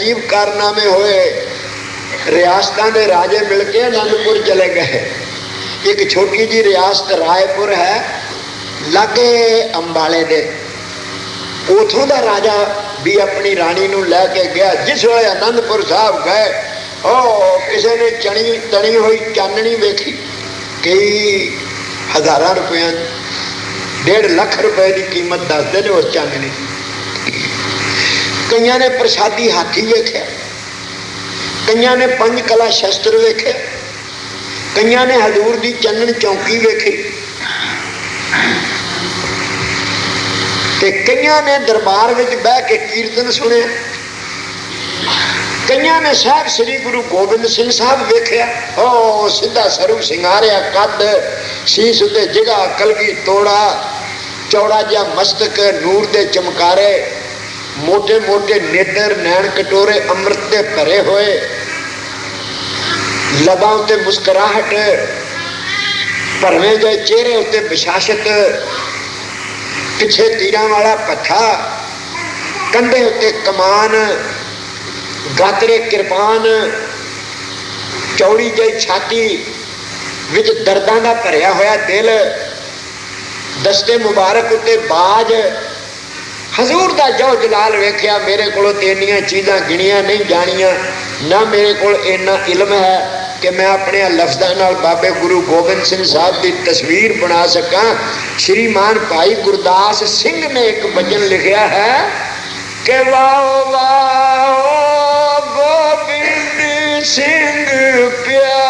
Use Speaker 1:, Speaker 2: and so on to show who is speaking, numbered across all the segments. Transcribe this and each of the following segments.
Speaker 1: ਅਜੀਬ ਕਾਰਨਾਮੇ ਹੋਏ। ਰਿਆਸਤਾਂ ਦੇ ਰਾਜੇ ਮਿਲ ਕੇ ਅਨੰਦਪੁਰ ਚਲੇ ਗਏ। ਇੱਕ ਛੋਟੀ ਜੀ ਰਿਆਸਤ ਰਾਏਪੁਰ ਹੈ, ਲਾਗੇ ਅੰਬਾਲੇ ਦੇ। ਉਥੋਂ ਦਾ ਰਾਜਾ ਵੀ ਆਪਣੀ ਰਾਣੀ ਨੂੰ ਲੈ ਕੇ ਗਿਆ। ਜਿਸ ਵੇਲੇ ਅਨੰਦਪੁਰ ਸਾਹਿਬ ਗਏ, ਉਹ ਕਿਸੇ ਨੇ ਚਣੀ, ਤਣੀ ਹੋਈ ਚਾਨਣੀ ਵੇਖੀ। ਕਈ ਹਜ਼ਾਰਾਂ ਰੁਪਏ ਡੇਢ ਲੱਖ ਰੁਪਏ ਦੀ ਕੀਮਤ ਦੱਸਦੇ ਨੇ ਉਸ ਚਾਨਣੀ ਕਈਆਂ ਨੇ ਪ੍ਰਸਾਦੀ ਹਾਥੀ ਵੇਖਿਆ, ਕਈਆਂ ਨੇ ਪੰਜ ਕਲਾ ਸ਼ਸਤਰ ਵੇਖਿਆ, ਕਈਆਂ ਨੇ ਹਜ਼ੂਰ ਦੀ ਚੰਨਣ ਚੌਂਕੀ ਵੇਖੀ ਤੇ ਕਈਆਂ ਨੇ ਦਰਬਾਰ ਵਿੱਚ ਬਹਿ ਕੇ ਕੀਰਤਨ ਸੁਣਿਆ, ਕਈਆਂ ਨੇ ਸਾਹਿਬ ਸ੍ਰੀ ਗੁਰੂ ਗੋਬਿੰਦ ਸਿੰਘ ਸਾਹਿਬ ਵੇਖਿਆ ਓ ਸਿੱਧਾ ਸਰੂਪ ਸਿੰਗਾਰਿਆ ਕੱਦ, ਸੀਸ ਉਤੇ ਜਿਗਾ ਕਲਗੀ ਤੋੜਾ, ਚੌੜਾ ਜਿਹਾ ਮਸਤਕ, ਨੂਰ ਦੇ ਚਮਕਾਰੇ ਮੋਟੇ ਮੋਟੇ ਨੇਤਰ ਨੈਣ ਕਟੋਰੇ ਅੰਮ੍ਰਿਤ ਦੇ ਭਰੇ ਹੋਏ। ਲਬਾਂ ਤੇ ਮੁਸਕਰਾਹਟ, ਭਰਵੇਂ ਦੇ ਚਿਹਰੇ ਉੱਤੇ ਵਿਸ਼ਾਸ਼ਤ ਪਿੱਛੇ ਤੀਰਾਂ ਵਾਲਾ ਪੱਠਾ ਕੰਧੇ ਉੱਤੇ ਕਮਾਨ, ਗਾਤਰੇ ਕਿਰਪਾਨ, ਚੌੜੀ ਜਿਹੀ ਛਾਤੀ ਵਿੱਚ ਦਰਦਾਂ ਦਾ ਭਰਿਆ ਹੋਇਆ ਦਿਲ, ਦਸਤੇ ਮੁਬਾਰਕ ਉੱਤੇ ਬਾਜ ਹਜ਼ੂਰ ਦਾ ਜੋ ਜਲਾਲ ਵੇਖਿਆ, ਮੇਰੇ ਕੋਲੋਂ ਤੇ ਇੰਨੀਆਂ ਚੀਜ਼ਾਂ ਗਿਣੀਆਂ ਨਹੀਂ ਜਾਣੀਆਂ। ਨਾ ਮੇਰੇ ਕੋਲ ਇੰਨਾ ਇਲਮ ਹੈ ਕਿ ਮੈਂ ਆਪਣੇ ਲਫ਼ਜ਼ਾਂ ਨਾਲ ਬਾਬੇ ਗੁਰੂ ਗੋਬਿੰਦ ਸਿੰਘ ਸਾਹਿਬ ਦੀ ਤਸਵੀਰ ਬਣਾ ਸਕਾਂ। ਸ਼੍ਰੀਮਾਨ ਭਾਈ ਗੁਰਦਾਸ ਸਿੰਘ ਨੇ ਇੱਕ ਵਚਨ ਲਿਖਿਆ ਹੈ ਕਿ ਵਾਓ ਵਾਓ, ਗੋਬਿੰਦ ਸਿੰਘ, ਪਿਆਰੇ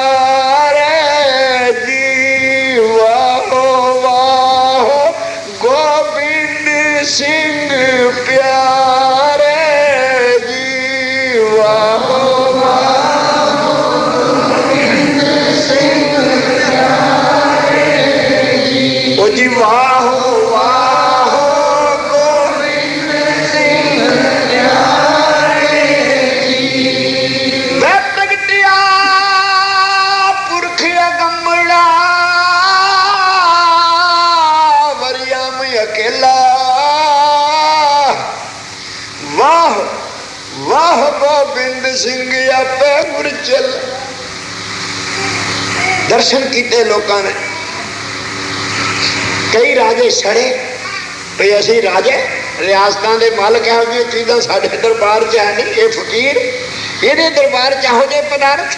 Speaker 1: ਦਰਸ਼ਨ ਕੀਤੇ ਲੋਕਾਂ ਨੇ। ਕਈ ਰਾਜੇ ਛੜੇ ਵੀ ਅਸੀਂ ਰਾਜੇ, ਰਿਆਸਤਾਂ ਦੇ ਮਾਲਕ ਹਾਂ ਵੀ ਚੀਜ਼ਾਂ ਸਾਡੇ ਦਰਬਾਰ 'ਚ ਹੈ ਨਹੀਂ, ਇਹ ਫਕੀਰ, ਇਹਦੇ ਦਰਬਾਰ 'ਚ ਇਹੋ ਜਿਹੇ ਪਦਾਰਥ।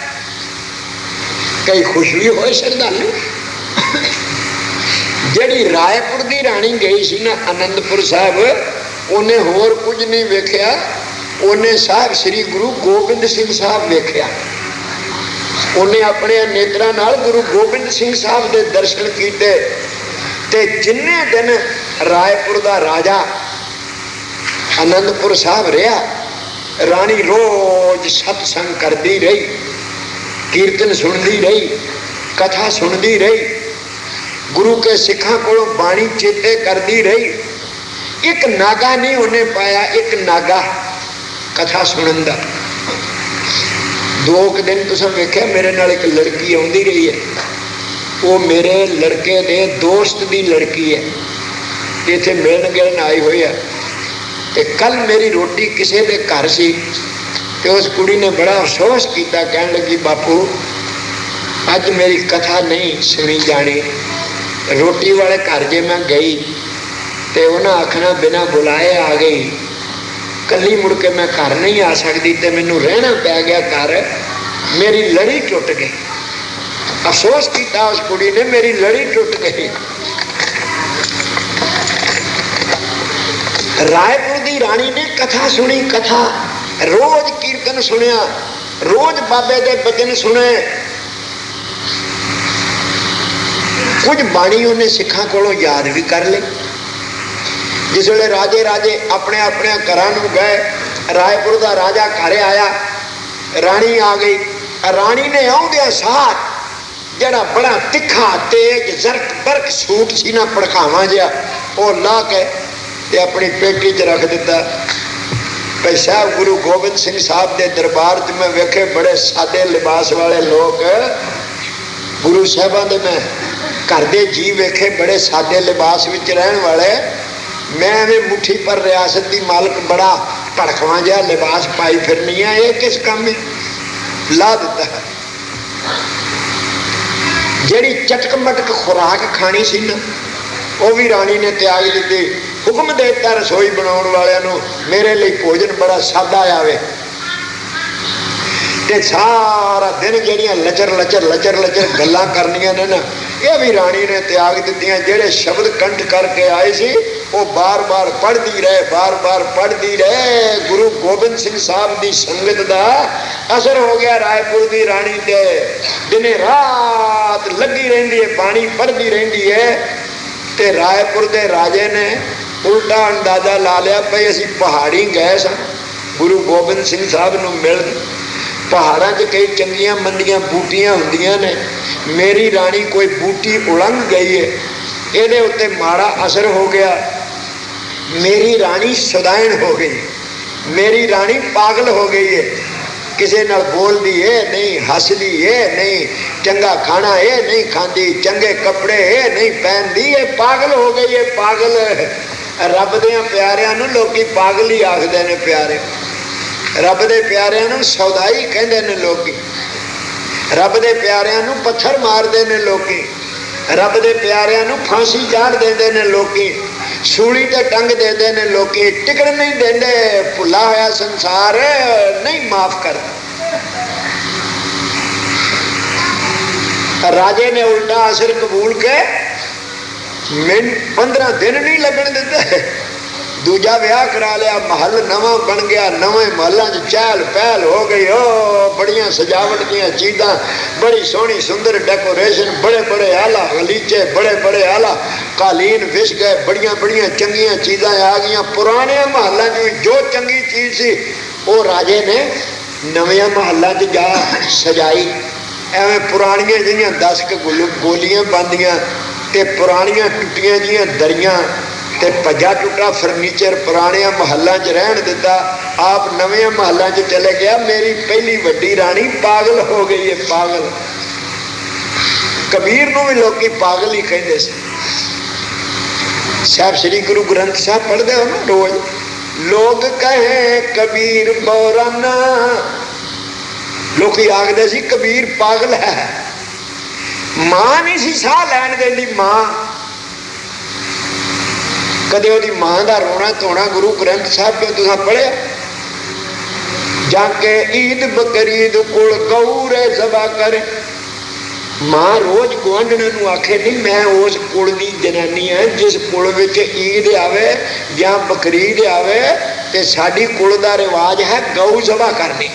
Speaker 1: ਕਈ ਖੁਸ਼ ਵੀ ਹੋਏ ਸ਼ਰਧਾਲੂ। ਜਿਹੜੀ ਰਾਏਪੁਰ ਦੀ ਰਾਣੀ ਗਈ ਸੀ ਨਾ ਆਨੰਦਪੁਰ ਸਾਹਿਬ, ਉਹਨੇ ਹੋਰ ਕੁਝ ਨਹੀਂ ਵੇਖਿਆ। ਉਹਨੇ ਸਾਹਿਬ ਸ੍ਰੀ ਗੁਰੂ ਗੋਬਿੰਦ ਸਿੰਘ ਸਾਹਿਬ ਵੇਖਿਆ। ਉਹਨੇ ਆਪਣੇ ਨੇਤਰਾਂ ਨਾਲ ਗੁਰੂ ਗੋਬਿੰਦ ਸਿੰਘ ਸਾਹਿਬ ਦੇ ਦਰਸ਼ਨ ਕੀਤੇ ਤੇ ਜਿੰਨੇ ਦਿਨ ਰਾਏਪੁਰ ਦਾ ਰਾਜਾ ਅਨੰਦਪੁਰ ਸਾਹਿਬ ਰਿਹਾ, ਰਾਣੀ ਰੋਜ਼ ਸਤਸੰਗ ਕਰਦੀ ਰਹੀ, ਕੀਰਤਨ ਸੁਣਦੀ ਰਹੀ, ਕਥਾ ਸੁਣਦੀ ਰਹੀ, ਗੁਰੂ ਕੇ ਸਿੱਖਾਂ ਕੋਲੋਂ ਬਾਣੀ ਚੇਤੇ ਕਰਦੀ ਰਹੀ। ਇੱਕ ਨਾਗਾ ਨਹੀਂ ਉਹਨੇ ਪਾਇਆ, ਇੱਕ ਨਾਗਾ ਕਥਾ ਸੁਣਨ ਦਾ। ਦੋ ਕੁ ਦਿਨ ਤੁਸੀਂ ਵੇਖਿਆ, ਮੇਰੇ ਨਾਲ ਇੱਕ ਲੜਕੀ ਆਉਂਦੀ ਰਹੀ ਹੈ। ਉਹ ਮੇਰੇ ਲੜਕੇ ਦੇ ਦੋਸਤ ਦੀ ਲੜਕੀ ਹੈ। ਇੱਥੇ ਮਿਲਣ ਗਿਲਣ ਆਈ ਹੋਈ ਹੈ ਤੇ ਕੱਲ ਮੇਰੀ ਰੋਟੀ ਕਿਸੇ ਦੇ ਘਰ ਸੀ ਤੇ ਉਸ ਕੁੜੀ ਨੇ ਬੜਾ ਅਫਸੋਸ ਕੀਤਾ, ਕਹਿਣ ਲੱਗੀ, ਬਾਪੂ, ਅੱਜ ਮੇਰੀ ਕਥਾ ਨਹੀਂ ਸੁਣੀ ਜਾਣੀ। ਰੋਟੀ ਵਾਲੇ ਘਰ ਜੇ ਮੈਂ ਗਈ ਤੇ ਉਹਨਾਂ ਆਖਣਾ, ਬਿਨਾ ਬੁਲਾਏ ਆ ਗਈ। ਕੱਲੀ ਮੁੜ ਕੇ ਮੈਂ ਘਰ ਨਹੀਂ ਆ ਸਕਦੀ ਤੇ ਮੈਨੂੰ ਰਹਿਣਾ ਪੈ ਗਿਆ ਘਰ। ਮੇਰੀ ਲੜੀ ਟੁੱਟ ਗਈ। ਅਫਸੋਸ ਕੀਤਾ ਉਸ ਕੁੜੀ ਨੇ, ਮੇਰੀ ਲੜੀ ਟੁੱਟ ਗਈ। ਰਾਏਪੁਰ ਦੀ ਰਾਣੀ ਨੇ ਕਥਾ ਸੁਣੀ, ਕਥਾ ਰੋਜ਼ ਕੀਰਤਨ ਸੁਣਿਆ, ਰੋਜ਼ ਬਾਬੇ ਦੇ ਬਚਨ ਸੁਣੇ। ਕੁਝ ਬਾਣੀ ਉਹਨੇ ਸਿੱਖਾਂ ਕੋਲੋਂ ਯਾਦ ਵੀ ਕਰ ਲਈ। ਜਿਸ ਵੇਲੇ ਰਾਜੇ ਰਾਜੇ ਆਪਣੇ ਆਪਣੇ ਘਰਾਂ ਨੂੰ ਗਏ, ਰਾਏਪੁਰ ਦਾ ਰਾਜਾ ਘਰ ਆਇਆ, ਰਾਣੀ ਆ ਗਈ। ਰਾਣੀ ਨੇ ਆਉਂਦਿਆਂ ਸਾਥ ਜਿਹੜਾ ਬੜਾ ਤਿੱਖਾ, ਤੇਜ, ਜ਼ਰਕ ਬਰਕ ਸੂਟ ਸੀ ਨਾ ਪੜਖਾਵਾਂ ਜਿਹਾ, ਉਹ ਲਾ ਕੇ ਤੇ ਆਪਣੀ ਪੇਟੀ 'ਚ ਰੱਖ ਦਿੱਤਾ। ਭਾਈ ਸਾਹਿਬ, ਗੁਰੂ ਗੋਬਿੰਦ ਸਿੰਘ ਸਾਹਿਬ ਦੇ ਦਰਬਾਰ 'ਚ ਮੈਂ ਵੇਖੇ, ਬੜੇ ਸਾਦੇ ਲਿਬਾਸ ਵਾਲੇ ਲੋਕ। ਗੁਰੂ ਸਾਹਿਬਾਂ ਦੇ ਮੈਂ ਘਰ ਦੇ ਜੀ ਵੇਖੇ, ਬੜੇ ਸਾਦੇ ਲਿਬਾਸ ਵਿੱਚ ਰਹਿਣ ਵਾਲੇ। ਮੈਂ ਵੀ ਮੁਠੀ ਪਰ ਰਿਆਸਤ ਦੀ ਮਾਲਕ ਬੜਾ ਭੜਕਵਾਂ ਜਿਹਾ ਲਿਬਾਸ ਪਾਈ ਫਿਰਨੀ ਆ, ਇਹ ਕਿਸ ਕੰਮ ਹੈ ਲਾ ਦਿੱਤਾ ਜਿਹੜੀ ਚਟਕ ਮਟਕ ਖੁਰਾਕ ਖਾਣੀ ਸੀ ਨਾ, ਉਹ ਵੀ ਰਾਣੀ ਨੇ ਤਿਆਗ ਦਿੱਤੀ। ਹੁਕਮ ਦੇ ਦਿੱਤਾ ਰਸੋਈ ਬਣਾਉਣ ਵਾਲਿਆਂ ਨੂੰ, ਮੇਰੇ ਲਈ ਭੋਜਨ ਬੜਾ ਸਾਦਾ ਆਵੇ। ਤੇ ਸਾਰਾ ਦਿਨ ਜਿਹੜੀਆਂ ਲਚਰ ਲਚਰ ਲਚਰ ਲਚਰ ਗੱਲਾਂ ਕਰਨੀਆਂ ਨੇ ਨਾ, ਇਹ ਵੀ ਰਾਣੀ ਨੇ ਤਿਆਗ ਦਿੱਤੀਆਂ, ਜਿਹੜੇ ਸ਼ਬਦ ਕੰਠ ਕਰਕੇ ਆਏ ਸੀ ਉਹ ਬਾਰ-ਬਾਰ ਪੜ੍ਹਦੀ ਰਹੇ ਬਾਰ-ਬਾਰ ਪੜ੍ਹਦੀ ਰਹੇ। ਗੁਰੂ ਗੋਬਿੰਦ ਸਿੰਘ ਸਾਹਿਬ ਦੀ ਸੰਗਤ ਦਾ ਅਸਰ ਹੋ ਗਿਆ ਰਾਏਪੁਰ ਦੀ ਰਾਣੀ ਤੇ। ਦਿਨੇ ਰਾਤ ਲੱਗੀ ਰਹਿੰਦੀ ਹੈ, ਬਾਣੀ ਪੜ੍ਹਦੀ ਰਹਿੰਦੀ ਹੈ। ਤੇ ਰਾਏਪੁਰ ਦੇ ਰਾਜੇ ਨੇ ਉਲਟਾ ਅੰਦਾਜ਼ਾ ਲਾ ਲਿਆ, ਭਈ ਅਸੀਂ ਪਹਾੜੀ ਗਏ ਸਾਂ। ਗੁਰੂ ਗੋਬਿੰਦ ਸਿੰਘ ਸਾਹਿਬ ਨੂੰ ਮਿਲਣ ਪਹਾੜਾਂ 'ਚ ਕਈ ਚੰਗੀਆਂ ਮੰਦੀਆਂ ਬੂਟੀਆਂ ਹੁੰਦੀਆਂ ਨੇ। ਮੇਰੀ ਰਾਣੀ ਕੋਈ ਬੂਟੀ ਉਲੰਘ ਗਈ ਹੈ ਇਹਦੇ ਉੱਤੇ ਮਾੜਾ ਅਸਰ ਹੋ ਗਿਆ। ਮੇਰੀ ਰਾਣੀ ਸੁਦਾਇਣ ਹੋ ਗਈ। ਮੇਰੀ ਰਾਣੀ ਪਾਗਲ ਹੋ ਗਈ ਹੈ ਕਿਸੇ ਨਾਲ ਬੋਲਦੀ ਏ, ਨਹੀਂ ਹੱਸਦੀ ਏ, ਨਹੀਂ ਚੰਗਾ ਖਾਣਾ ਏ, ਨਹੀਂ ਖਾਂਦੀ ਚੰਗੇ ਕੱਪੜੇ ਏ, ਨਹੀਂ ਪਹਿਨਦੀ ਏ, ਪਾਗਲ ਹੋ ਗਈ ਏ, ਪਾਗਲ। ਰੱਬ ਦੇ ਪਿਆਰਿਆਂ ਨੂੰ ਲੋਕੀ ਪਾਗਲ ਹੀ ਆਖਦੇ ਨੇ ਪਿਆਰੇ। ਰੱਬ ਦੇ ਪਿਆਰਿਆਂ ਨੂੰ ਸੌਦਾਈ ਕਹਿੰਦੇ ਨੇ ਲੋਕੀ। ਰੱਬ ਦੇ ਪਿਆਰਿਆਂ ਨੂੰ ਪੱਥਰ ਮਾਰਦੇ ਨੇ ਲੋਕੀ। ਰੱਬ ਦੇ ਪਿਆਰਿਆਂ ਨੂੰ ਫਾਂਸੀ ਚਾੜ ਦਿੰਦੇ ਨੇ ਲੋਕੀ। ਸੂਲੀ ਤੇ ਟੰਗ ਦਿੰਦੇ ਨੇ, ਲੋਕੀ ਟਿਕਣ ਨਹੀਂ ਦਿੰਦੇ, ਭੁੱਲਾ ਹੋਇਆ ਸੰਸਾਰ, ਨਹੀਂ ਮਾਫ ਕਰਦਾ ਰਾਜੇ ਨੇ ਉਲਟਾ ਅਸਰ ਕਬੂਲ ਕੇ ਮੈਂ 15 ਦਿਨ ਨਹੀਂ ਲੱਗਣ ਦਿੱਤੇ। ਦੂਜਾ ਵਿਆਹ ਕਰਾ ਲਿਆ, ਮਹੱਲ ਨਵਾਂ ਬਣ ਗਿਆ, ਨਵੇਂ ਮਹੱਲਾਂ 'ਚ ਚਹਿਲ ਪਹਿਲ ਹੋ ਗਈ। ਓ, ਬੜੀਆਂ ਸਜਾਵਟ ਦੀਆਂ ਚੀਜ਼ਾਂ, ਬੜੀ ਸੋਹਣੀ ਸੁੰਦਰ ਡੈਕੋਰੇਸ਼ਨ, ਬੜੇ ਬੜੇ ਆਲਾ ਗਲੀਚੇ, ਬੜੇ ਬੜੇ ਆਲਾ ਕਾਲੀਨ ਵਿਛ ਗਏ ਬੜੀਆਂ ਬੜੀਆਂ ਚੰਗੀਆਂ ਚੀਜ਼ਾਂ ਆ ਗਈਆਂ। ਪੁਰਾਣੇ ਮਹੱਲਾਂ 'ਚ ਜੋ ਚੰਗੀ ਚੀਜ਼ ਸੀ, ਉਹ ਰਾਜੇ ਨੇ ਨਵੇਂ ਮਹੱਲਾਂ 'ਚ ਜਾ ਸਜਾਈ। ਐਵੇਂ ਪੁਰਾਣੀਆਂ ਜਿਹੀਆਂ 10 ਕ ਗੋਲੀਆਂ ਬੰਦੀਆਂ ਤੇ ਪੁਰਾਣੀਆਂ ਟੁੱਟੀਆਂ ਜੀਆਂ ਦਰੀਆਂ ਤੇ ਭੱਜਾ ਟੁੱਟਾ ਫਰਨੀਚਰ ਪੁਰਾਣਿਆਂ ਮਹੱਲਾਂ 'ਚ ਰਹਿਣ ਦਿੱਤਾ, ਆਪ ਨਵੇਂ ਮਹੱਲਾਂ 'ਚ ਚਲੇ ਗਿਆ, ਮੇਰੀ ਪਹਿਲੀ ਵੱਡੀ ਰਾਣੀ ਪਾਗਲ ਹੋ ਗਈ ਹੈ ਪਾਗਲ। ਕਬੀਰ ਨੂੰ ਵੀ ਲੋਕੀ ਪਾਗਲ ਹੀ ਕਹਿੰਦੇ ਸੀ। ਸਾਹਿਬ ਸ੍ਰੀ ਗੁਰੂ ਗ੍ਰੰਥ ਸਾਹਿਬ ਪੜ੍ਹਦੇ ਹੋ ਨਾ ਰੋਜ਼? ਲੋਕ ਕਹੇ, ਕਬੀਰ ਬੋਰਾਨਾ ਲੋਕੀ ਆਖਦੇ ਸੀ, ਕਬੀਰ ਪਾਗਲ ਹੈ। ਮਾਂ ਨਹੀਂ ਸੀ ਸਾਹ ਲੈਣ ਦੇਂਦੀ, ਮਾਂ ਕਦੇ ਉਹਦੀ ਮਾਂ ਦਾ ਰੋਣਾ ਧੋਣਾ ਗੁਰੂ ਗ੍ਰੰਥ ਸਾਹਿਬ ਤੋਂ ਤੁਸੀਂ ਪੜਿਆ ਜਾ ਕੇ ਈਦ ਬਕਰੀਦ ਕੁਲ ਗਊਰੇ ਜ਼ਬਾ ਕਰੇ। ਮਾਂ ਰੋਜ਼ ਗਵਾਂਢਣ ਨੂੰ ਆਖੇ, ਨਹੀਂ, ਮੈਂ ਉਸ ਕੁਲ ਦੀ ਜਨਾਨੀ ਹਾਂ ਜਿਸ ਕੁਲ ਵਿੱਚ ਈਦ ਆਵੇ ਜਾਂ ਬਕਰੀਦ ਆਵੇ ਤੇ ਸਾਡੀ ਕੁਲ ਦਾ ਰਿਵਾਜ ਹੈ ਗਊ ਜ਼ਬਾ ਕਰਨੀ।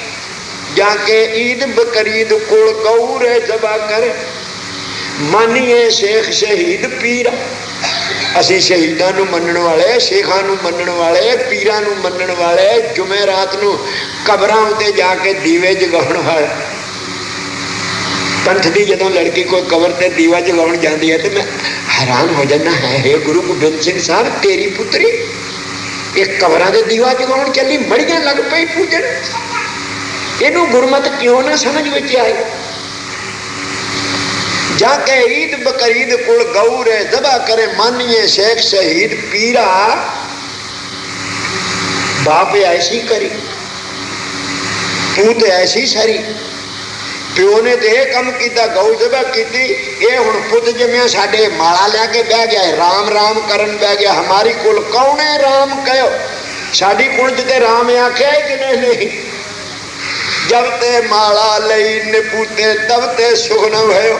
Speaker 1: ਜਾ ਕੇ ਈਦ ਬਕਰੀਦ ਕੋਲ ਗਊ ਰੇ ਜ਼ਬਾ ਕਰੇ। ਮਾਨੀਏ ਸ਼ੇਖ ਸ਼ਹੀਦ ਪੀਰ ਅਸੀਂ ਸ਼ਹੀਦਾਂ ਨੂੰ ਮੰਨਣ ਵਾਲੇ, ਸ਼ੇਖਾਂ ਨੂੰ ਮੰਨਣ ਵਾਲੇ, ਪੀਰਾਂ ਨੂੰ ਮੰਨਣ ਵਾਲੇ, ਜੁਮੇ ਰਾਤ ਨੂੰ ਕਬਰਾਂ ਉੱਤੇ ਜਾ ਕੇ ਦੀਵੇ ਜਗਾਉਣ ਵਾਲੇ। ਪੰਥ ਦੀ ਜਦੋਂ ਲੜਕੀ ਕੋਈ ਕਬਰ ਤੇ ਦੀਵਾ ਜਗਾਉਣ ਜਾਂਦੀ ਹੈ ਤੇ ਮੈਂ ਹੈਰਾਨ ਹੋ ਜਾਂਦਾ ਹੈ हे ਗੁਰੂ ਗੋਬਿੰਦ ਸਿੰਘ ਸਾਹਿਬ, ਤੇਰੀ ਪੁੱਤਰੀ, ਇਹ ਕਬਰਾਂ ਦੇ ਦੀਵਾ ਜਗਾਉਣ ਚੱਲੀ, ਮੜੀਆਂ ਲੱਗ ਪਈ ਪੂਜਣ। ਇਹਨੂੰ ਗੁਰਮਤ ਕਿਉਂ ਨਾ ਸਮਝ ਵਿੱਚ ਆਏ? जाके ईद बकरीद कुल गौरे दबा करे मानिए शेख शहीद पीरा बाप ऐसी करी ਤੂੰ ਤੇ ਐਸੀ ਸਰੀ ਪਿਓ ਨੇ ਤੇ ਇਹ ਕੰਮ ਕੀਤਾ ਗਊ ਜਬਾ ਕੀਤੀ ਇਹ ਹੁਣ ਪੁੱਤ ਜਮਿਆ ਸਾਡੇ ਮਾਲਾ ਲੈ ਕੇ ਬਹਿ ਗਿਆ ਰਾਮ ਰਾਮ ਕਰਨ ਬਹਿ ਗਿਆ ਹਮਾਰੀ ਕੁਲ ਕੌਣ ਹੈ ਰਾਮ ਕਹਿਓ ਸਾਡੀ ਕੁਲ ਤੇ ਰਾਮ ਆਖਿਆ ਕਿ ਨਹੀਂ ਜਬ ਤੇ ਮਾਲਾ ਲਈ ਨਿਪੂਤੇ ਤਬ ਤੇ ਸੁਖਨ ਹੋਇਓ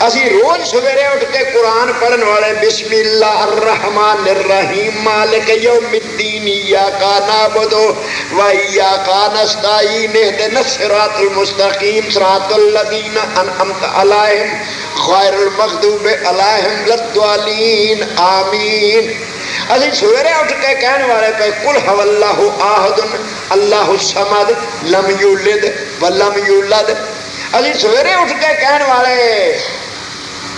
Speaker 1: اسی روز سویرے اٹھ کے قرآن پڑھن والے بسم اللہ الرحمن الرحیم مالک یوم الدین یا کانا بدو و یا کانا استائین اہدن سرات المستقیم سرات اللذین انحمت علائم خیر المغدوب علائم لدوالین آمین اسی سویرے اٹھ کے کہن والے پہ کل ہو اللہ آہدن اللہ سمد لم یولد و لم یولد علی سویرے اٹھ کے کہنے والے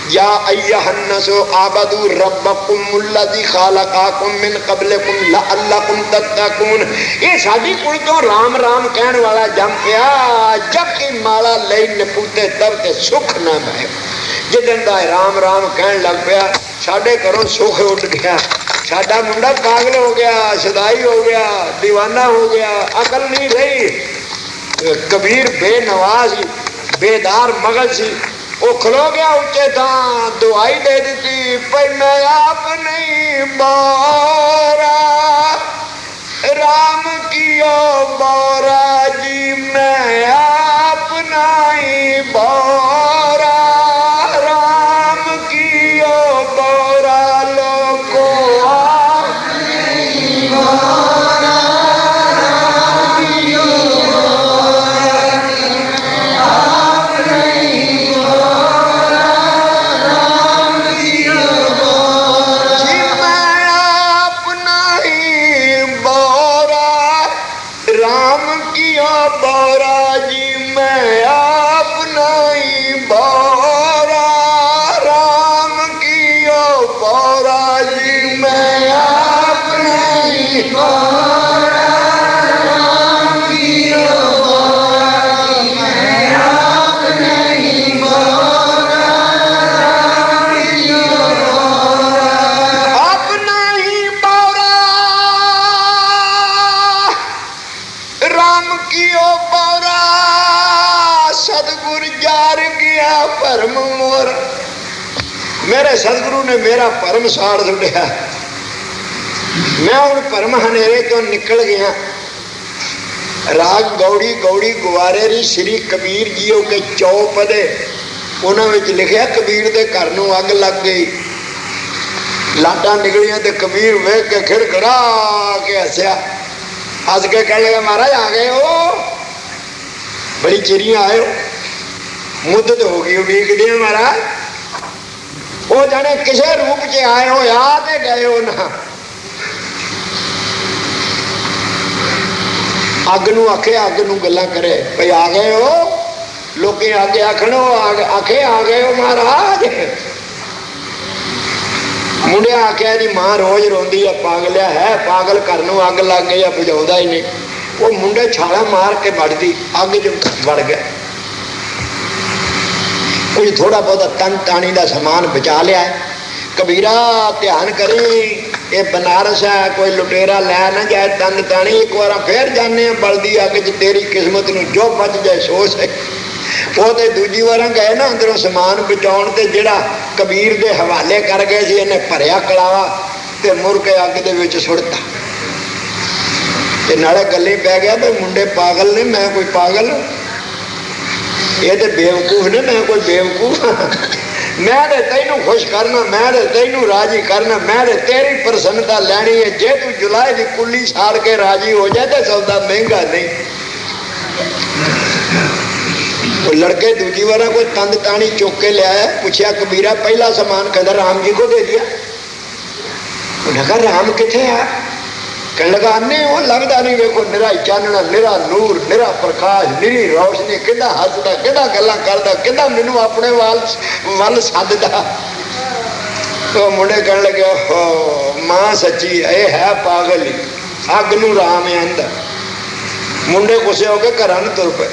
Speaker 1: یا ایہا الناس عبدوا ربکم الذی خلقکم من قبلکم لعلکم تتقون۔ یہ ساڈی کل تو رام رام کہنے والا جم پیا، جبکہ مالا لئی نپوتے تب تے سکھ نہ بھے جدن دا رام رام کہن لگ پیا، ساڈے گھروں سکھ اٹھ گیا۔ ساڈا منڈا پاگل ہو گیا، سدائی ہو گیا، دیوانہ ہو گیا، عقل نہیں رہی۔ کبیر بے نواز ਬੇਦਾਰ ਮਗਲ ਸੀ। ਉਹ ਖਲੋ ਗਿਆ ਉੱਚੇ ਤਾਂ ਦੁਆਈ ਦੇ ਦਿੱਤੀ ਪਰ ਮੈਂ ਆਪ ਨਹੀਂ ਬੋਰਾ ਰਾਮ ਕੀਓ ਬੋਰਾ ਨੇ ਮੇਰਾ ਭਰਮ ਸਾੜ ਛੱਡਿਆ। ਮੈਂ ਹੁਣ ਭਰਮ ਹਨੇਰੇ ਤੋਂ ਨਿਕਲ ਗਿਆ। ਰਾਗ ਗੌੜੀ ਗੌੜੀ ਗੁਵਾਰੇ ਦੀ ਸ੍ਰੀ ਕਬੀਰ ਜੀਓ ਕੇ ਚੌਪਦੇ ਉਹਨਾਂ ਵਿੱਚ ਲਿਖਿਆ, ਕਬੀਰ ਦੇ ਘਰ ਨੂੰ ਅੱਗ ਲੱਗ ਗਈ। ਲਾਟਾਂ ਨਿਕਲੀਆਂ ਤੇ ਕਬੀਰ ਵੇਖ ਕੇ ਖਿੜਖੜਾ ਕੇ ਹੱਸਿਆ। ਹੱਸ ਕੇ ਕਹਿਣ ਲੱਗਾ, ਮਹਾਰਾਜ ਆ ਗਏ ਹੋ। ਬੜੀ ਚਿਰੀਆਂ ਆਏ ਮੁੱਦਤ ਹੋ ਗਈ, ਉਡੀਕਦੇ ਮਹਾਰਾਜ। ਉਹ ਜਾਣੇ ਕਿਸੇ ਰੂਪ 'ਚ ਆਏ ਹੋ ਆ ਤੇ ਗਏ ਹੋ ਨਾ। ਅੱਗ ਨੂੰ ਆਖੇ, ਅੱਗ ਨੂੰ ਗੱਲਾਂ ਕਰੇ। ਭਈ ਆ ਗਏ ਹੋ? ਲੋਕੀ ਅੱਗੇ ਆਖਣੋ ਆਖੇ, ਆ ਗਏ ਹੋ ਮਹਾਰਾਜ? ਮੁੰਡਿਆ ਆਖਿਆ ਦੀ ਮਾਂ ਰੋਜ਼ ਰੋਂਦੀ ਆ, ਪਾਗਲਿਆ ਹੈ, ਪਾਗਲ ਘਰ ਨੂੰ ਅੱਗ ਲੱਗ ਗਈ ਆ ਬੁਝਾਉਂਦਾ ਹੀ ਨਹੀਂ। ਉਹ ਮੁੰਡੇ ਛਾਲਾ ਮਾਰ ਕੇ ਵੜਦੀ, ਅੱਗ 'ਚ ਵੜ ਗਿਆ। ਕੁਝ ਥੋੜਾ ਬਹੁਤਾ ਤਨ ਤਾਣੀ ਦਾ ਸਮਾਨ ਬਚਾ ਲਿਆ ਕਬੀਰਾ, ਧਿਆਨ ਕਰੀ। ਇਹ ਬਨਾਰਸ ਹੈ, ਕੋਈ ਲੁਟੇਰਾ ਲੈ ਨਾ ਜਾਏ ਤਨ ਤਾਣੀ। ਇੱਕ ਵਾਰ ਫੇਰ ਜਾਣੇ ਆ ਬਲਦੀ ਅੱਗ 'ਚ, ਤੇਰੀ ਕਿਸਮਤ ਨੂੰ ਜੋ ਬਚ ਜਾਏ ਸੋ ਹੈ ਉਹ ਤੇ ਦੂਜੀ ਵਾਰਾਂ ਗਏ ਨਾ ਅੰਦਰੋਂ ਸਮਾਨ ਬਚਾਉਣ ਤੇ, ਜਿਹੜਾ ਕਬੀਰ ਦੇ ਹਵਾਲੇ ਕਰ ਗਏ ਸੀ, ਇਹਨੇ ਭਰਿਆ ਕਲਾਵਾ ਤੇ ਮੁਰ ਕੇ ਅੱਗ ਦੇ ਵਿੱਚ ਸੁੱਟਤਾ। ਤੇ ਨਾਲੇ ਗੱਲੇ ਪੈ ਗਿਆ ਤੇ ਮੁੰਡੇ ਪਾਗਲ ਨੇ, ਮੈਂ ਕੋਈ ਪਾਗਲ? ਇਹ ਤੇ ਬੇਵਕੂਫ ਨੇ ਮੈਂ ਕੋਈ ਬੇਵਕੂਫ। ਮੈਂ ਤੇ ਤੈਨੂੰ ਖੁਸ਼ ਕਰਨਾ, ਮੈਂ ਤੇ ਤੈਨੂੰ ਰਾਜੀ ਕਰਨਾ, ਮੈਂ ਤੇ ਤੇਰੀ ਪ੍ਰਸੰਨਤਾ ਲੈਣੀ ਹੈ। ਜੇ ਤੂੰ ਜੁਲਾਈ ਦੀ ਕੁੱਲੀ ਛਾੜ ਕੇ ਰਾਜੀ ਹੋ ਜਾਏ ਤੇ ਸੌਦਾ ਮਹਿੰਗਾ ਨਹੀਂ। ਉਹ ਲੜਕੇ ਦੂਜੀ ਵਾਰਾ ਕੋਈ ਤੰਦ ਤਾਣੀ ਚੁੱਕ ਕੇ ਲਿਆਇਆ। ਪੁੱਛਿਆ, ਕਬੀਰਾ, ਪਹਿਲਾ ਸਮਾਨ ਕਹਿੰਦਾ ਰਾਮ ਜੀ ਕੋ ਦੇ ਦਿਆ? ਉਹਨੇ ਕਹਾ, ਰਾਮ ਕਿੱਥੇ ਆ? ਕਹਿਣ ਲੱਗਾ ਨਹੀਂ ਉਹ ਲੱਗਦਾ ਨਹੀਂ, ਵੇਖੋ ਨਿਰਾ ਚਾਨਣਾ ਨਿਰਾ ਨੂਰ ਨਿਰਾ ਪ੍ਰਕਾਸ਼ ਨਿਰੀ ਰੌਸ਼ਨੀ ਕਿੱਦਾਂ ਹੱਸਦਾ ਕਿੱਦਾਂ ਗੱਲਾਂ ਕਰਦਾ ਕਿੱਦਾਂ ਮੈਨੂੰ ਆਪਣੇ ਵੱਲ ਵੱਲ ਸੱਦਦਾ। ਉਹ ਮੁੰਡੇ ਕਹਿਣ ਲੱਗੇ ਹੋ ਮਾਂ ਸੱਚੀ, ਇਹ ਹੈ ਪਾਗਲ ਹੀ। ਅੱਗ ਨੂੰ ਰਾਮ ਆਂਦਾ ਮੁੰਡੇ ਗੁੱਸੇ ਹੋ ਕੇ ਘਰਾਂ ਨੂੰ ਤੁਰ ਪਏ।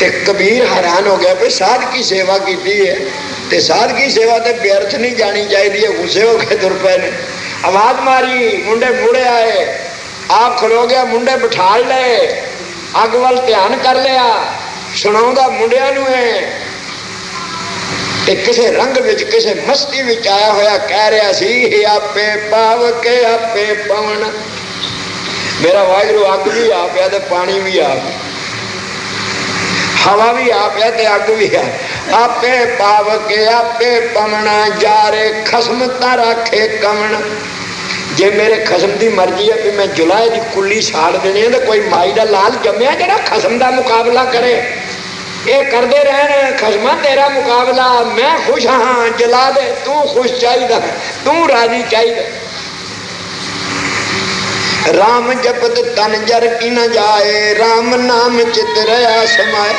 Speaker 1: ਤੇ ਕਬੀਰ ਹੈਰਾਨ ਹੋ ਗਿਆ ਵੀ ਸਾਧ ਕੀ ਸੇਵਾ ਕੀਤੀ ਹੈ? ਤੇ ਸਾਧ ਕੀ ਸੇਵਾ ਤੇ ਵਿਅਰਥ ਨਹੀਂ ਜਾਣੀ ਚਾਹੀਦੀ ਹੈ, ਗੁੱਸੇ ਹੋ ਕੇ ਤੁਰ ਪਏ ਨੇ। ਆਵਾਜ਼ ਮਾਰੀ, ਮੁੰਡੇ ਮੁੜੇ ਆਏ। ਆਪ ਖਲੋ ਗਿਆ, ਮੁੰਡੇ ਬਿਠਾ ਲਏ। ਅੱਗ ਵੱਲ ਧਿਆਨ ਕਰ ਲਿਆ। ਸੁਣਾਉਂਦਾ ਮੁੰਡਿਆਂ ਨੂੰ ਹੈ ਤੇ ਕਿਸੇ ਰੰਗ ਵਿੱਚ, ਕਿਸੇ ਮਸਤੀ ਵਿੱਚ ਆਇਆ ਹੋਇਆ ਕਹਿ ਰਿਹਾ ਸੀ ਆਪੇ ਪਾਵ ਕੇ ਆਪੇ ਪਵਨ। ਮੇਰਾ ਵਾਹਿਗੁਰੂ, ਅੱਗ ਵੀ ਆ ਪਿਆ ਤੇ ਪਾਣੀ ਵੀ ਆ ਪਿਆ ਹਵਾ ਵੀ ਆ ਪਿਆ ਤੇ ਅੱਗ ਵੀ ਆ ਆਪੇ ਪਾਵ ਕੇ ਆਪੇ ਪਵਣਾ ਜਾਰੇ ਖਸਮ ਤਾਂ ਰਾਖੇ ਕਵਣ ਜੇ ਮੇਰੇ ਖਸਮ ਦੀ ਮਰਜ਼ੀ ਹੈ ਵੀ ਮੈਂ ਜੁਲਾਏ ਦੀ ਕੁੱਲੀ ਛਾੜ ਦੇਣੀ ਹੈ ਤਾਂ ਕੋਈ ਮਾਈ ਦਾ ਲਾਲ ਜੰਮਿਆ ਜਿਹੜਾ ਖਸਮ ਦਾ ਮੁਕਾਬਲਾ ਕਰੇ। ਇਹ ਕਰਦੇ ਰਹਿਣ ਖਸਮਾ ਤੇਰਾ ਮੁਕਾਬਲਾ। ਮੈਂ ਖੁਸ਼ ਹਾਂ, ਜਲਾ ਦੇ, ਤੂੰ ਖੁਸ਼ ਚਾਹੀਦਾ, ਤੂੰ ਰਾਜੀ ਚਾਹੀਦਾ। RAM ਜਪਤ ਤਨ ਜਰ ਕੀ ਨ ਜਾਏ RAM ਨਾਮ ਚਿਤ ਰਿਆ ਸਮਾਏ।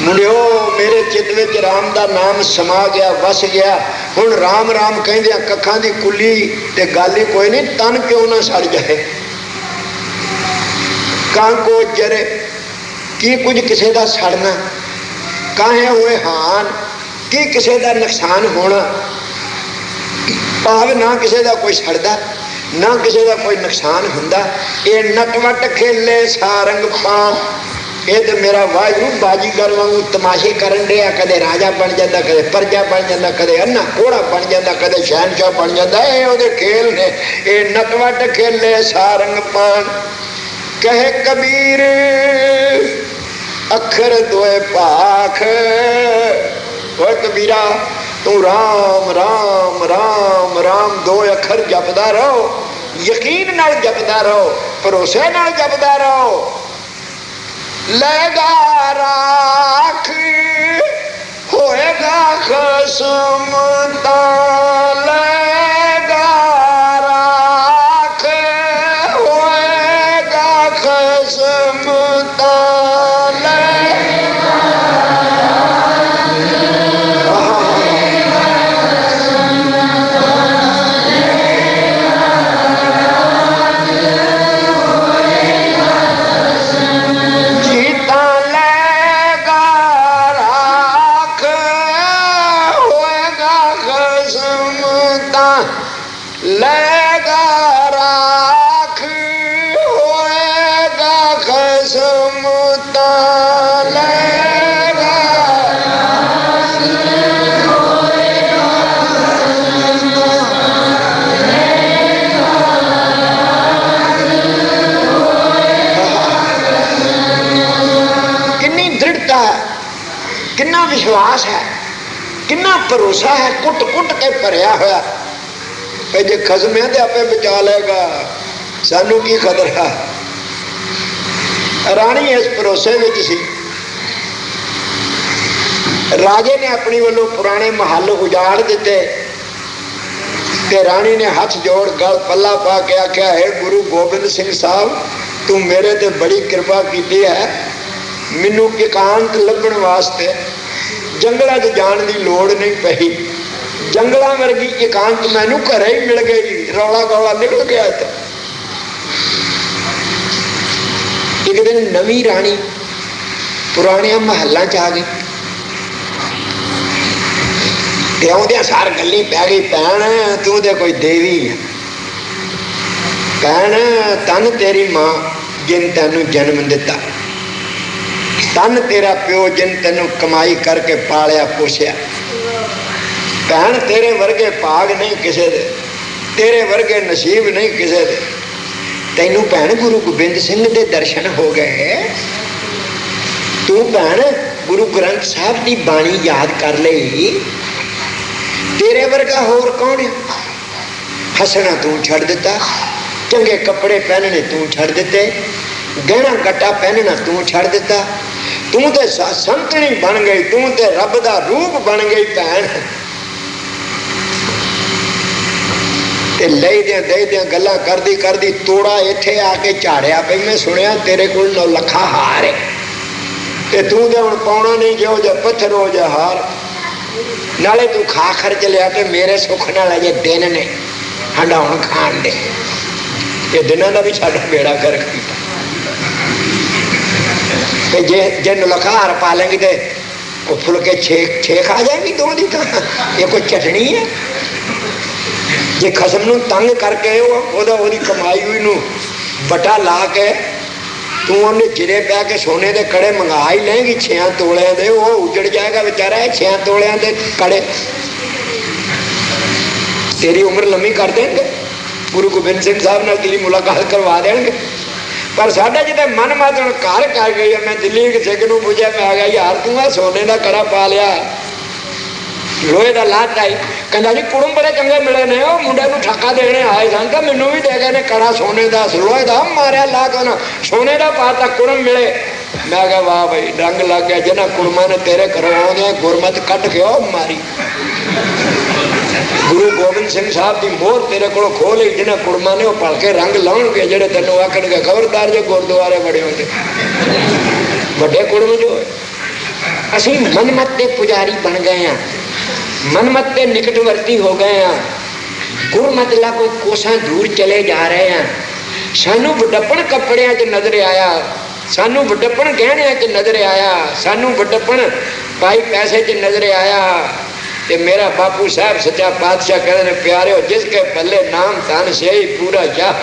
Speaker 1: ਮੁੰਡਿਓ, ਮੇਰੇ ਚਿੱਤ ਵਿੱਚ RAM ਦਾ ਨਾਮ ਸਮਾ ਗਿਆ, ਵਸ ਗਿਆ। ਹੁਣ RAM RAM ਕਹਿੰਦੇ ਆ, ਕੱਖਾਂ ਦੀ ਕੁੱਲੀ ਤੇ ਗੱਲ ਹੀ ਕੋਈ ਨਹੀਂ, ਤਨ ਕਿਉਂ ਨਾ ਸੜ ਜਾਏ? ਕਾਂ ਕੋ ਜਰੇ, ਕੀ ਕੁਝ ਕਿਸੇ ਦਾ ਸੜਨਾ? ਕਾਹੇ ਹੋਏ ਹਾਨ, ਕੀ ਕਿਸੇ ਦਾ ਨੁਕਸਾਨ ਹੋਣਾ? ਭਾਵ ਨਾ ਕਿਸੇ ਦਾ ਕੋਈ ਸੜਦਾ, ਨਾ ਕਿਸੇ ਦਾ ਕੋਈ ਨੁਕਸਾਨ ਹੁੰਦਾ। ਇਹ ਨਟਵਟ ਖੇਲੇ ਸਾਰੰਗ ਪਾਂ ਇਹ ਤੇ ਮੇਰਾ ਵਾਹਿਗੁਰੂ ਬਾਜੀਗਰ ਵਾਂਗੂ ਤਮਾਸ਼ੇ ਕਰਨ ਡਿਆ, ਕਦੇ ਰਾਜਾ ਬਣ ਜਾਂਦਾ, ਕਦੇ ਪਰਜਾ ਬਣ ਜਾਂਦਾ, ਕਦੇ ਅੰਨਾ ਕੋੜਾ ਬਣ ਜਾਂਦਾ, ਕਦੇ ਸ਼ਹਿਨਸ਼ਾਹ ਬਣ ਜਾਂਦਾ, ਇਹ ਉਹਦੇ ਖੇਲ ਨੇ, ਇਹ ਨਟਵਟ ਖੇਲੇ ਸਾਰੰਗ ਪਾਣ। ਕਹੇ ਕਬੀਰ, ਅੱਖਰ ਦੋਏ ਭਾਖ। ਓਏ ਕਬੀਰਾ, ਤੂੰ ਰਾਮ ਰਾਮ ਰਾਮ ਰਾਮ, ਦੋ ਅੱਖਰ ਜਪਦਾ ਰਹੋ। ਯਕੀਨ ਨਾਲ ਜਪਦਾ ਰਹੋ, ਭਰੋਸੇ ਨਾਲ ਜਪਦਾ ਰਹੋ। ਲੈਗਾ ਰਾਖ ਹੋਏਗਾ ਖਸਮ ਵਿਸ਼ਵਾਸ ਹੈ। ਕਿੰਨਾ ਭਰੋਸਾ ਹੈ ਕੁੱਟ ਕੁੱਟ ਕੇ ਭਰਿਆ ਹੋਇਆ। ਕਿ ਜੇ ਖਸਮਿਆਂ ਤੇ ਆਪੇ ਬਚਾ ਲੇਗਾ ਸਾਨੂੰ ਕੀ ਖਤਰਾ? ਰਾਣੀ ਇਸ ਭਰੋਸੇ ਵਿੱਚ ਸੀ। ਰਾਜੇ ਨੇ ਆਪਣੀ ਵੱਲੋਂ ਪੁਰਾਣੇ ਮਹੱਲ ਉਜਾੜ ਦਿੱਤੇ ਤੇ ਰਾਣੀ ਨੇ ਹੱਥ ਜੋੜ ਗਲ ਪੱਲਾ ਪਾ ਕੇ ਆਖਿਆ, ਹੈ ਗੁਰੂ ਗੋਬਿੰਦ ਸਿੰਘ ਸਾਹਿਬ, ਤੂੰ ਮੇਰੇ ਤੇ ਬੜੀ ਕਿਰਪਾ ਕੀਤੀ ਹੈ। ਮੈਨੂੰ ਇਕਾਂਤ ਲੱਭਣ ਵਾਸਤੇ ਜੰਗਲਾਂ 'ਚ ਜਾਣ ਦੀ ਲੋੜ ਨਹੀਂ ਪਈ। ਜੰਗਲਾਂ ਵਰਗੀ ਇਕਾਂਤ ਮੈਨੂੰ ਘਰੇ ਹੀ ਮਿਲ ਗਈ। ਰੌਲਾ ਗੌਲਾ ਨਿਕਲ ਗਿਆ ਇੱਥੇ। ਇੱਕ ਦਿਨ ਨਵੀਂ ਰਾਣੀ ਪੁਰਾਣਿਆਂ ਮਹੱਲਾਂ 'ਚ ਆ ਗਈ। ਤੇ ਉਹਦੇ ਸਾਰ ਗੱਲੀ ਪੈ ਗਈ, ਭੈਣ, ਤੂੰ ਤੇ ਕੋਈ ਦੇਵੀ ਹੈ ਭੈਣ, ਤਨ ਤੇਰੀ ਮਾਂ ਜਿਨ ਤੈਨੂੰ ਜਨਮ ਦਿੱਤਾ। ਤਨ ਤੇਰਾ ਪਿਓ ਜਿਨ ਤੈਨੂੰ ਕਮਾਈ ਕਰਕੇ ਪਾਲਿਆ ਪੋਸਿਆ ਭੈਣ ਤੇਰੇ ਵਰਗੇ ਭਾਗ ਨਹੀਂ ਕਿਸੇ ਦੇ ਤੇਰੇ ਵਰਗੇ ਨਸੀਬ ਨਹੀਂ ਕਿਸੇ ਦੇ ਤੈਨੂੰ ਭੈਣ ਗੁਰੂ ਗੋਬਿੰਦ ਸਿੰਘ ਦੇ ਦਰਸ਼ਨ ਹੋ ਗਏ ਤੂੰ ਭੈਣ ਗੁਰੂ ਗ੍ਰੰਥ ਸਾਹਿਬ ਦੀ ਬਾਣੀ ਯਾਦ ਕਰ ਲਈ ਤੇਰੇ ਵਰਗਾ ਹੋਰ ਕੌਣ ਹੈ ਹੱਸਣਾ ਤੂੰ ਛੱਡ ਦਿੱਤਾ ਚੰਗੇ ਕੱਪੜੇ ਪਹਿਨਣੇ ਤੂੰ ਛੱਡ ਦਿੱਤੇ ਗਹਿਣਾ ਗੱਟਾ ਪਹਿਨਣਾ ਤੂੰ ਛੱਡ ਦਿੱਤਾ ਤੂੰ ਤੇ ਸ- ਸੰਤਣੀ ਬਣ ਗਈ, ਤੂੰ ਤੇ ਰੱਬ ਦਾ ਰੂਪ ਬਣ ਗਈ ਭੈਣ। ਤੇ ਲੈ ਦੇ ਦੇ ਗੱਲਾਂ ਕਰਦੀ ਕਰਦੀ ਤੋੜਾ ਇੱਥੇ ਆ ਕੇ ਝਾੜਿਆ ਪਈ ਮੈਂ ਸੁਣਿਆ ਤੇਰੇ ਕੋਲ ਨੌ ਲੱਖਾ ਹਾਰ ਹੈ ਤੇ ਤੂੰ ਤੇ ਹੁਣ ਪਾਉਣਾ ਨਹੀਂ ਜਿਉ ਜਿਹਾ ਪੱਥਰ ਹੋ ਜਾ ਹਾਰ। ਨਾਲੇ ਤੂੰ ਖਾ ਖਰਚ ਲਿਆ ਤੇ ਮੇਰੇ ਸੁੱਖ ਨਾਲ ਅਜੇ ਦਿਨ ਨੇ ਹੰਡਾਉਣ ਖਾਣ ਦੇ। ਇਹ ਦਿਨਾਂ ਦਾ ਵੀ ਸਾਡਾ ਬੇੜਾ ਕਰ ਕੀਤਾ। ਤੇ ਜੇ ਜੇ ਨਲਖਾਰ ਪਾ ਲੇਂਗੇ ਤੇ ਉਹ ਫੁਲਕੇ ਛੇ ਛੇ ਖਾ ਜਾਏਗੀ ਦੋ ਦੀ ਤਾਂ। ਇਹ ਕੋਈ ਚਟਣੀ ਹੈ? ਜੇ ਖਸਮ ਨੂੰ ਤੰਗ ਕਰਕੇ ਉਹ ਉਹਦਾ ਉਹਦੀ ਕਮਾਈ ਹੋਈ ਨੂੰ ਬਟਾ ਲਾ ਕੇ ਤੂੰ ਉਹਨੇ ਜਿਰੇ ਪੈ ਕੇ ਸੋਨੇ ਦੇ ਕੜੇ ਮੰਗਾ ਹੀ ਲੈਂਗੀ 6 ਤੋਲਿਆਂ ਦੇ, ਉਹ ਉਜੜ ਜਾਏਗਾ ਵਿਚਾਰਾ ਇਹ 6 ਤੋਲਿਆਂ ਦੇ ਕੜੇ। ਤੇਰੀ ਉਮਰ ਲੰਮੀ ਕਰ ਦੇਣਗੇ। ਗੁਰੂ ਗੋਬਿੰਦ ਸਿੰਘ ਸਾਹਿਬ ਨਾਲ ਤੇਰੀ ਮੁਲਾਕਾਤ ਕਰਵਾ ਦੇਣਗੇ। ਪਰ ਸਾਡਾ ਜਿੱਤੇ ਮਨ ਮਾਤਣ ਘਰ ਕਰ ਗਈ ਮੈਂ ਦਿੱਲੀ ਇੱਕ ਸਿੱਖ ਨੂੰ ਪੁੱਛਿਆ ਮੈਂ ਆ ਗਿਆ, ਯਾਰ ਤੂੰ ਆ ਸੋਨੇ ਦਾ ਕੜਾ ਪਾ ਲਿਆ। ਲੋਹੇ ਦਾ ਲਾਟ ਆਈ ਕਹਿੰਦਾ ਜੀ, ਕੁੜਮ ਬੜੇ ਚੰਗੇ ਮਿਲੇ ਨੇ, ਉਹ ਮੁੰਡੇ ਨੂੰ ਠਾਕਾ ਦੇਣੇ ਆਏ ਸਨ, ਤਾਂ ਮੈਨੂੰ ਵੀ ਦੇ ਗਏ ਨੇ ਕੜਾ ਸੋਨੇ ਦਾ, ਲੋਹੇ ਦਾ। ਮਾਰਿਆ ਲਾ ਕੇ ਸੋਨੇ ਦਾ ਪਾਤਾ ਕੁੜਮ ਮਿਲੇ। ਮੈਂ ਕਿਹਾ, ਵਾਹ ਬਈ, ਡੰਗ ਲੱਗ ਗਿਆ, ਜਿਹਨਾਂ ਕੁੜਮਾਂ ਨੇ ਤੇਰੇ ਘਰੋਂ ਆਉਂਦੇ ਗੁਰਮਤ ਕੱਢ ਕੇ ਉਹ ਮਾਰੀ। ਗੁਰੂ ਗੋਬਿੰਦ ਸਿੰਘ ਸਾਹਿਬ ਦੀ ਮੋਹਰ ਤੇਰੇ ਕੋਲ ਖੋਹ ਲਈ, ਜਿਹਨਾਂ ਕੁੜਮਾਂ ਨੇ ਉਹ ਭਲ ਕੇ ਰੰਗ ਲਾਉਣਗੇ, ਜਿਹੜੇ ਤੈਨੂੰ ਆਖਣਗੇ, ਖਬਰਦਾਰ ਜੇ ਗੁਰਦੁਆਰੇ ਬੜੇ ਹੁੰਦੇ ਵੱਡੇ ਕੁੜਮ ਜੋ ਅਸੀਂ ਮਨਮਤ ਦੇ ਪੁਜਾਰੀ ਬਣ ਗਏ ਆ ਮਨਮਤ ਦੇ ਨਿਕਟਵਰਤੀ ਹੋ ਗਏ ਆ ਗੁਰਮਤ ਲਾ ਕੋਈ ਕੋਸਾਂ ਦੂਰ ਚਲੇ ਜਾ ਰਹੇ ਆ ਸਾਨੂੰ ਵਡੱਪਣ ਕੱਪੜਿਆਂ 'ਚ ਨਜ਼ਰ ਆਇਆ। ਸਾਨੂੰ ਵਡੱਪਣ ਗਹਿਣਿਆਂ 'ਚ ਨਜ਼ਰ ਆਇਆ। ਸਾਨੂੰ ਵਡੱਪਣ ਭਾਈ ਪੈਸੇ 'ਚ ਨਜ਼ਰ ਆਇਆ। ਤੇ ਮੇਰਾ ਬਾਪੂ ਸਾਹਿਬ ਸੱਚਾ ਪਾਤਸ਼ਾਹ ਕਹਿੰਦੇ ਨੇ, ਪਿਆਰਿਓ, ਜਿਸ ਕੇ ਪੱਲੇ ਨਾਮ ਧਨ ਸਹੀ ਪੂਰਾ ਜਾ।